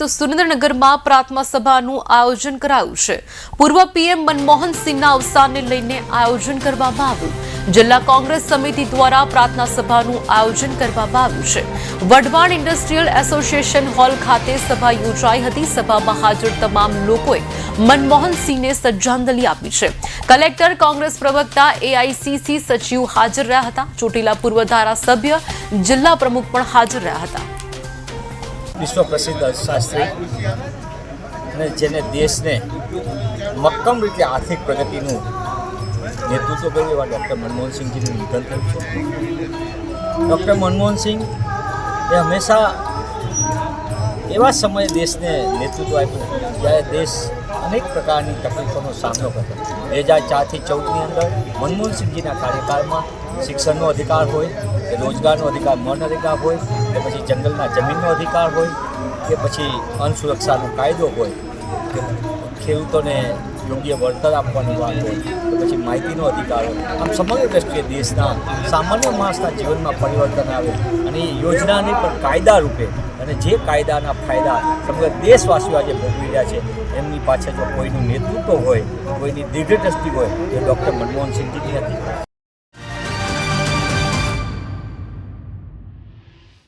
તો સુરેન્દ્રનગરમાં પ્રાર્થના સભાનું આયોજન કરાયું છે. પૂર્વ પીએમ મનમોહન સિંહના અવસાનને લઈને આયોજન કરવામાં આવ્યું. જિલ્લા કોંગ્રેસ સમિતિ દ્વારા પ્રાર્થના સભાનું આયોજન કરવામાં આવ્યું છે. વઢવાણ ઇન્ડસ્ટ્રીયલ એસોસિએશન હોલ ખાતે સભા યોજાઈ હતી. સભામાં હાજર તમામ લોકોએ મનમોહન સિંહને શ્રદ્ધાંજલિ આપી છે. કલેક્ટર, કોંગ્રેસ પ્રવક્તા, એઆઈસીસી સચિવ હાજર રહ્યા હતા. ચોટીલા પૂર્વ ધારાસભ્ય, જિલ્લા પ્રમુખ પણ હાજર રહ્યા હતા. વિશ્વ પ્રસિદ્ધ અર્થશાસ્ત્રી અને જેને દેશને મક્કમ રીતે આર્થિક પ્રગતિનું નેતૃત્વ કર્યું એવા ડૉક્ટર મનમોહનસિંહજીનું નિધન થયું છે. ડૉક્ટર મનમોહનસિંહ એ હંમેશા એવા સમયે દેશને નેતૃત્વ આપ્યું જ્યારે દેશ અનેક પ્રકારની તકલીફોનો સામનો કરતો. બે હજાર ચારથી ચૌદની અંદર મનમોહનસિંહજીના કાર્યકાળમાં શિક્ષણનો અધિકાર હોય કે રોજગારનો અધિકાર મનરેગા હોય કે પછી જંગલના જમીનનો અધિકાર હોય કે પછી અન્ન સુરક્ષાનો કાયદો હોય, કે ખેડૂતોને યોગ્ય વળતર આપવાની વાત હોય કે પછી માહિતીનો અધિકાર હોય. આમ સમગ્ર દ્રષ્ટિએ દેશના સામાન્ય માણસના જીવનમાં પરિવર્તન આવે અને એ યોજનાને પણ કાયદા રૂપે અને જે કાયદાના ફાયદા સમગ્ર દેશવાસીઓ આજે ભોગવી રહ્યા છે, એમની પાછળ જો કોઈનું નેતૃત્વ હોય, કોઈની દીર્ઘદ્રષ્ટિ હોય એ ડૉક્ટર મનમોહનસિંહજીની હતી.